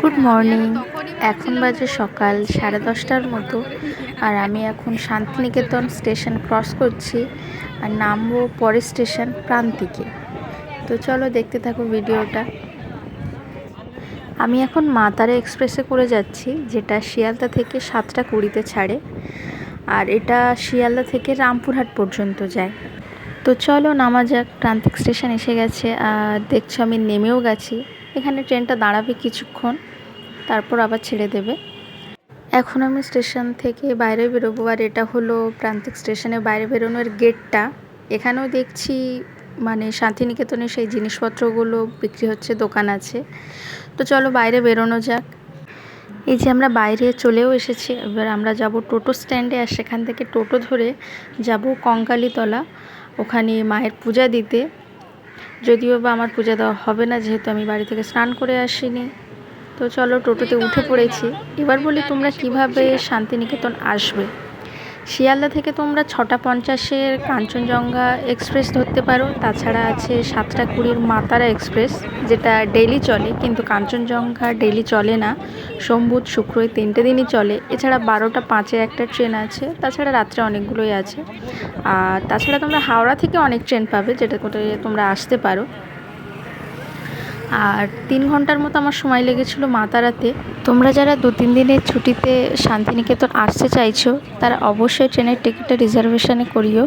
Good morning এখন বাজে সকাল সাড়ে দশটার মতো। আর আমি এখন শান্তিনিকেতন স্টেশন ক্রস করছি আর নামবো পরের স্টেশন প্রান্তিকে। তো চলো দেখতে থাকো ভিডিওটা। আমি এখন মাতারা এক্সপ্রেসে করে যাচ্ছি, যেটা শিয়ালদা থেকে সাতটা কুড়িতে ছাড়ে। আর এটা শিয়ালদা থেকে রামপুরহাট পর্যন্ত যায়। তো চলো নামা যাক, প্রান্তিক স্টেশন এসে গেছে। আর দেখছ আমি নেমেও গেছি। এখানে ট্রেনটা দাঁড়াবে কিছুক্ষণ। তারপর আবার ছেড়ে দেবে। এখন আমি স্টেশন থেকে বাইরে বেরোবো আর এটা হলো প্রান্তিক স্টেশনের বাইরে বেরোনোর গেটটা। এখানেও দেখছি মানে শান্তিনিকেতনে সেই জিনিসপত্রগুলো বিক্রি হচ্ছে, দোকান আছে। তো চলো বাইরে বেরোনো যাক। এই যে আমরা বাইরে চলেও এসেছি, এবার আমরা যাব টোটো স্ট্যান্ডে আর সেখান থেকে টোটো ধরে যাব কঙ্কালীতলা। ওখানে মায়ের পূজা দিতে। যদিও বা আমার পূজা দেওয়া হবে না, যেহেতু আমি বাড়ি থেকে স্নান করে আসিনি। তো চলো টোটোতে উঠে পড়েছি। এবার বলি তোমরা কীভাবে শান্তিনিকেতন আসবে? শিয়ালদা থেকে তোমরা ছটা পঞ্চাশের কাঞ্চনজঙ্ঘা এক্সপ্রেস ধরতে পারো। তাছাড়া আছে সাতটা কুড়ির মাতারা এক্সপ্রেস, যেটা ডেলি চলে, কিন্তু কাঞ্চনজঙ্ঘা ডেলি চলে না। সোম, বুধ, শুক্র এই তিনটে দিনই চলে। এছাড়া বারোটা পাঁচে একটা ট্রেন আছে, তাছাড়া রাত্রে অনেকগুলোই আছে। আর তাছাড়া তোমরা হাওড়া থেকে অনেক ট্রেন পাবে, যেটা করে তোমরা আসতে পারো। আর তিন ঘণ্টার মতো আমার সময় লেগেছিলো মাতারাতে। তোমরা যারা দু তিন দিনের ছুটিতে শান্তিনিকেতন আসতে চাইছো, তারা অবশ্যই ট্রেনের টিকিটটা রিজার্ভেশনে করিও।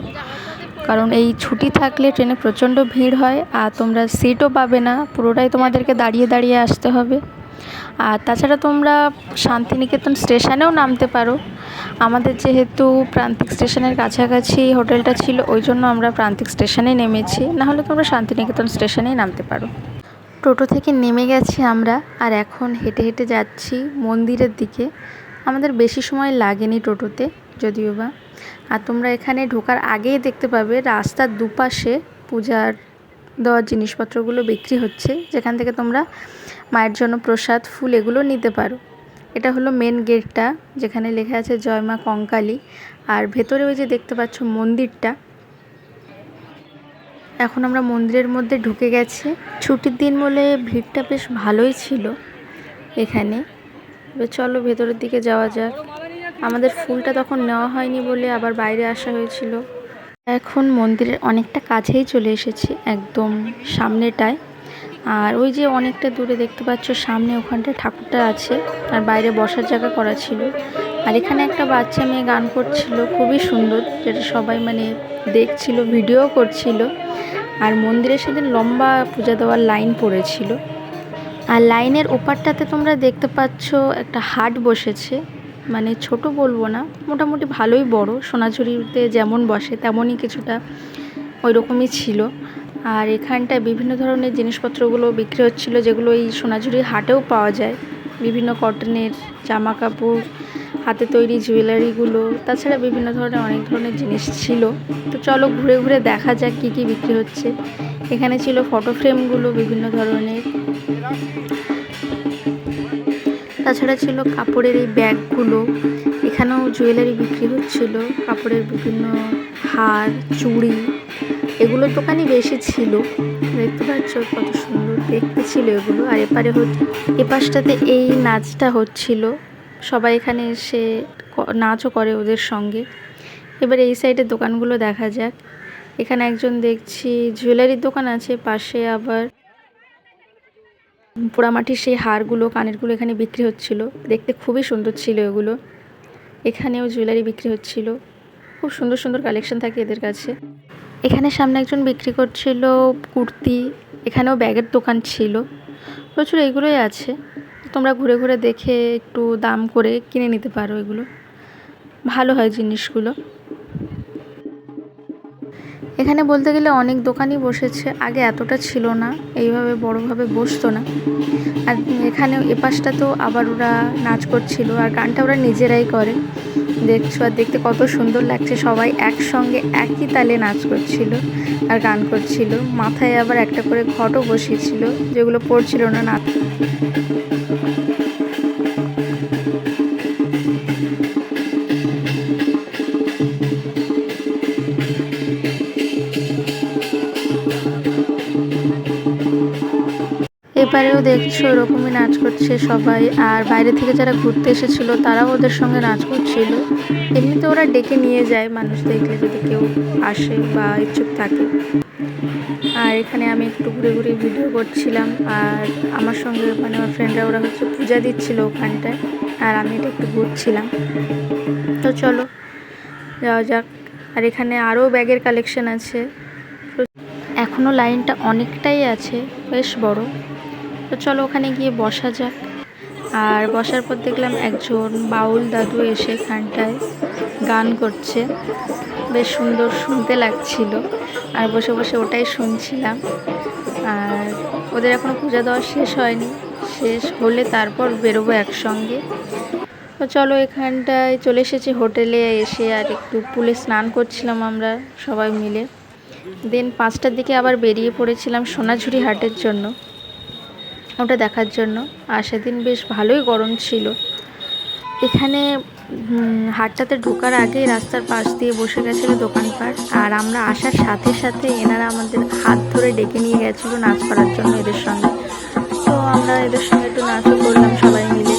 কারণ এই ছুটি থাকলে ট্রেনে প্রচণ্ড ভিড় হয় আর তোমরা সিটও পাবে না, পুরোটাই তোমাদেরকে দাঁড়িয়ে দাঁড়িয়ে আসতে হবে। আর তাছাড়া তোমরা শান্তিনিকেতন স্টেশনেও নামতে পারো। আমাদের যেহেতু প্রান্তিক স্টেশনের কাছাকাছি হোটেলটা ছিল, ওই জন্য আমরা প্রান্তিক স্টেশনে নেমেছি। নাহলে তোমরা শান্তিনিকেতন স্টেশনেই নামতে পারো। টোটো থেকে নেমে গেছি আমরা, আর এখন হেঁটে হেঁটে যাচ্ছি মন্দিরের দিকে। আমাদের বেশি সময় লাগেনি টোটোতে, যদিও বা। আর তোমরা এখানে ঢোকার আগেই দেখতে পাবে রাস্তার দুপাশে পূজার দেওয়ার জিনিসপত্রগুলো বিক্রি হচ্ছে, যেখান থেকে তোমরা মায়ের জন্য প্রসাদ, ফুল এগুলো নিতে পারো। এটা হলো মেন গেটটা যেখানে লেখা আছে জয় মা কঙ্কালী। আর ভেতরে ওই যে দেখতে পাচ্ছ মন্দিরটা এখন আমরা মন্দিরের মধ্যে ঢুকে গেছি। ছুটির দিন বলে ভিড়টা বেশ ভালোই ছিল এখানে। চলো ভেতরের দিকে যাওয়া যাক। আমাদের ফুলটা তখন নেওয়া হয়নি বলে আবার বাইরে আসা হয়েছিল। এখন মন্দিরের অনেকটা কাছেই চলে এসেছি, একদম সামনেটায়। আর ওই যে অনেকটা দূরে দেখতে পাচ্ছ, সামনে ওখানটায় ঠাকুরটা আছে। আর বাইরে বসার জায়গা করা ছিল। আর এখানে একটা বাচ্চা মেয়ে গান করছিল, খুবই সুন্দর, যেটা সবাই মানে দেখছিল, ভিডিও করছিল। আর মন্দিরের সেদিন লম্বা পূজা দেওয়ার লাইন পড়েছিল। আর লাইনের ওপারটাতে তোমরা দেখতে পাচ্ছ একটা হাট বসেছে। মানে ছোট বলব না, মোটামুটি ভালোই বড়। সোনাঝুরিতে যেমন বসে, তেমনই কিছুটা ওই রকমই ছিল। আর এখানটায় বিভিন্ন ধরনের জিনিসপত্রগুলো বিক্রি হচ্ছিল, যেগুলো এই সোনাঝুরির হাটেও পাওয়া যায়। বিভিন্ন কটনের জামা কাপড় হাতে তৈরি জুয়েলারিগুলো, তাছাড়া বিভিন্ন ধরনের অনেক ধরনের জিনিস ছিল। তো চলো ঘুরে ঘুরে দেখা যাক কী কী বিক্রি হচ্ছে। এখানে ছিল ফটো ফ্রেমগুলো বিভিন্ন ধরনের। তাছাড়া ছিল কাপড়ের এই ব্যাগগুলো। এখানেও জুয়েলারি বিক্রি হচ্ছিল, কাপড়ের বিভিন্ন হার, চুড়ি। এগুলোর দোকানই বেশি ছিল। দেখতে পাচ্ছ কত সুন্দর দেখতে ছিল এগুলো। আর এপারে হচ্ছে এপাশটাতে এই নাচটা হচ্ছিল। সবাই এখানে এসে নাচও করে ওদের সঙ্গে। এবার এই সাইডের দোকানগুলো দেখা যাক। এখানে একজন দেখছি জুয়েলারির দোকান আছে, পাশে আবার পোড়ামাটির সেই হারগুলো, কানেরগুলো এখানে বিক্রি হচ্ছিল। দেখতে খুবই সুন্দর ছিল এগুলো। এখানেও জুয়েলারি বিক্রি হচ্ছিল। খুব সুন্দর সুন্দর কালেকশন থাকে এদের কাছে। এখানে সামনে একজন বিক্রি করছিল কুর্তি, এখানেও ব্যাগের দোকান ছিল। প্রচুর এগুলোই আছে। তোমরা ঘুরে ঘুরে দেখে একটু দাম করে কিনে নিতে পারো এগুলো। ভালো হয় জিনিসগুলো। এখানে বলতে গেলে অনেক দোকানই বসেছে, আগে এতটা ছিল না, এইভাবে বড়োভাবে বসতো না। আর এখানে এপাশটাতেও আবার ওরা নাচ করছিল, আর গানটা ওরা নিজেরাই করে। দেখছ আর দেখতে কত সুন্দর লাগছে, সবাই একসঙ্গে একই তালে নাচ করছিল আর গান করছিল। মাথায় আবার একটা করে ঘটও বসিয়েছিল, যেগুলো পড়ছিল না নাচ। পারেও দেখছ ওরকমই নাচ করছে সবাই। আর বাইরে থেকে যারা ঘুরতে এসেছিল, তারাও ওদের সঙ্গে নাচ করছিল। এমনিতে ওরা ডেকে নিয়ে যায়, মানুষ দেখলে যদি কেউ আসে বা ইচ্ছুক থাকে। আর এখানে আমি একটু ঘুরে ঘুরে ভিডিও করছিলাম। আর আমার সঙ্গে মানে আমার ফ্রেন্ডরা ওরা হচ্ছে পূজা দিচ্ছিল ওখানটায়। আর আমি এটা একটু ঘুরছিলাম। তো চলো, যাওয়া যাক। আর এখানে আরও ব্যাগের কালেকশন আছে। এখনও লাইনটা অনেকটাই আছে, বেশ বড়। তো চলো ওখানে গিয়ে বসা যাক। আর বসার পর দেখলাম একজন বাউল দাদু এসে এখানটায় গান করছে। বেশ সুন্দর শুনতে লাগছিল। আর বসে বসে ওটাই শুনছিলাম। আর ওদের এখনও পূজা দেওয়া শেষ হয়নি। শেষ হলে তারপর বেরোবো একসঙ্গে। তো চলো এখানটায় চলে এসেছি হোটেলে এসে আর একটু পুলে স্নান করছিলাম আমরা সবাই মিলে। দেন পাঁচটার দিকে আবার বেরিয়ে পড়েছিলাম সোনাঝুরি হাটের জন্য। ওটা দেখার জন্য। আর সেদিন বেশ ভালোই গরম ছিল। এখানে হাটটাতে ঢোকার আগে রাস্তার পাশ দিয়ে বসে গেছিল দোকানপাট। আর আমরা আসার সাথে সাথে এনারা আমাদের হাত ধরে ডেকে নিয়ে গেছিল নাচ করার জন্য এদের সঙ্গে। তো আমরা এদের সঙ্গে একটু নাচও করলাম সবাই মিলে।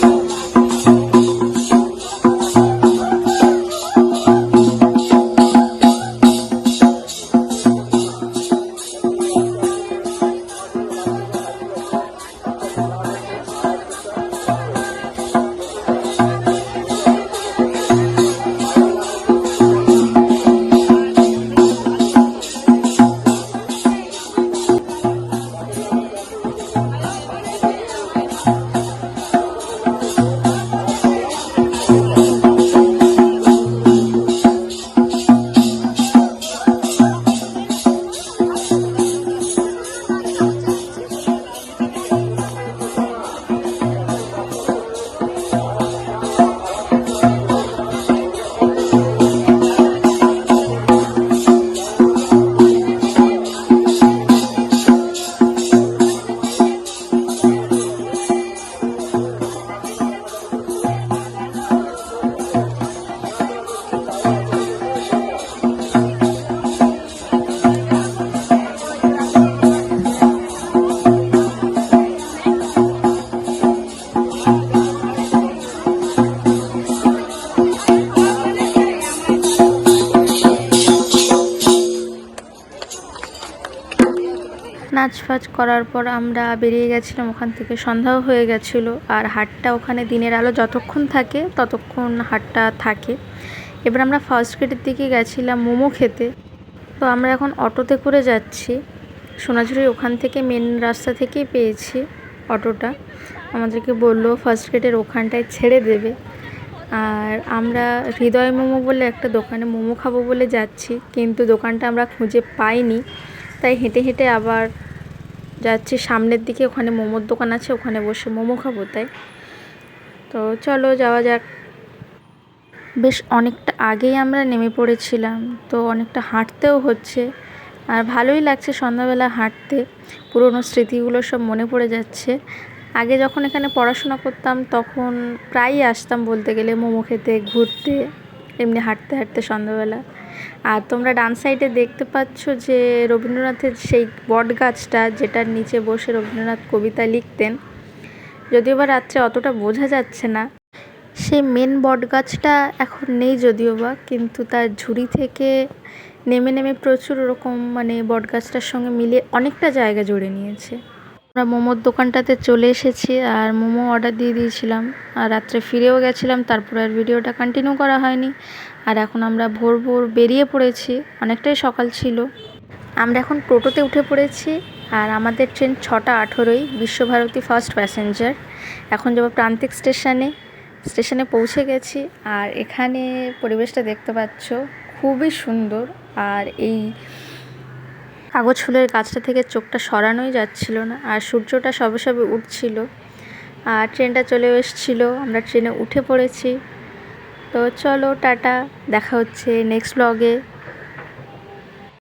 নাচ ফাচ করার পর আমরা বেরিয়ে গেছিলাম, ওখান থেকে সন্ধ্যাও হয়ে গেছিল। আর হাটটা ওখানে দিনের আলো যতক্ষণ থাকে, ততক্ষণ হাটটা থাকে। এবার আমরা ফার্স্ট গেটের দিকে গেছিলাম মোমো খেতে। তো আমরা এখন অটোতে করে যাচ্ছি। সোনাঝুরির ওখান থেকে মেন রাস্তা থেকেই পেয়েছি অটোটা। আমাদেরকে বলল ফার্স্ট গেটের ওখানটায় ছেড়ে দেবে। আর আমরা হৃদয় মোমো বলে একটা দোকানে মোমো খাব বলে যাচ্ছি, কিন্তু দোকানটা আমরা খুঁজে পাইনি। তাই হেঁটে হেঁটে আবার যাচ্ছি সামনের দিকে, ওখানে মোমোর দোকান আছে, ওখানে বসে মোমো খাব তাই। তো চলো যাওয়া যাক। বেশ অনেকটা আগেই আমরা নেমে পড়েছিলাম, তো অনেকটা হাঁটতেও হচ্ছে। আর ভালোই লাগছে সন্ধ্যাবেলা হাঁটতে, পুরনো স্মৃতিগুলো সব মনে পড়ে যাচ্ছে। আগে যখন এখানে পড়াশোনা করতাম, তখন প্রায়ই আসতাম বলতে গেলে মোমো খেতে, ঘুরতে, এমনি হাঁটতে হাঁটতে সন্ধ্যাবেলা। আর তোমরা ডান সাইডে দেখতে পাচ্ছ যে রবীন্দ্রনাথের সেই বট গাছটা যেটার নিচে বসে রবীন্দ্রনাথ কবিতা লিখতেন। যদিও বা রাত্রে অতটা বোঝা যাচ্ছে না। সেই মেন বট গাছটা এখন নেই যদিও বা, কিন্তু তার ঝুড়ি থেকে নেমে নেমে প্রচুর ওরকম মানে বট গাছটার সঙ্গে মিলে অনেকটা জায়গা জুড়ে নিয়েছে। আমরা মোমোর দোকানটাতে চলে এসেছি আর মোমো অর্ডার দিয়ে দিয়েছিলাম। আর রাত্রে ফিরেও গেছিলাম, তারপর আর ভিডিওটা কন্টিনিউ করা হয়নি। আর এখন আমরা ভোর ভোর বেরিয়ে পড়েছি, অনেকটাই সকাল ছিল। আমরা এখন টোটোতে উঠে পড়েছি আর আমাদের ট্রেন ছটা আঠেরোই, বিশ্বভারতী ফার্স্ট প্যাসেঞ্জার এখন যাব প্রান্তিক স্টেশনে। স্টেশনে পৌঁছে গেছি আর এখানে পরিবেশটা দেখতে পাচ্ছ, খুবই সুন্দর। আর এই কাগজ ফুলের গাছটা থেকে চোখটা সরানোই যাচ্ছিল না, আর সূর্যটা সবে সবে উঠছিল, আর ট্রেনটা চলে এসেছিল, আমরা ট্রেনে উঠে পড়েছি। তো চলো, টাটা, দেখা হচ্ছে নেক্সট ব্লগে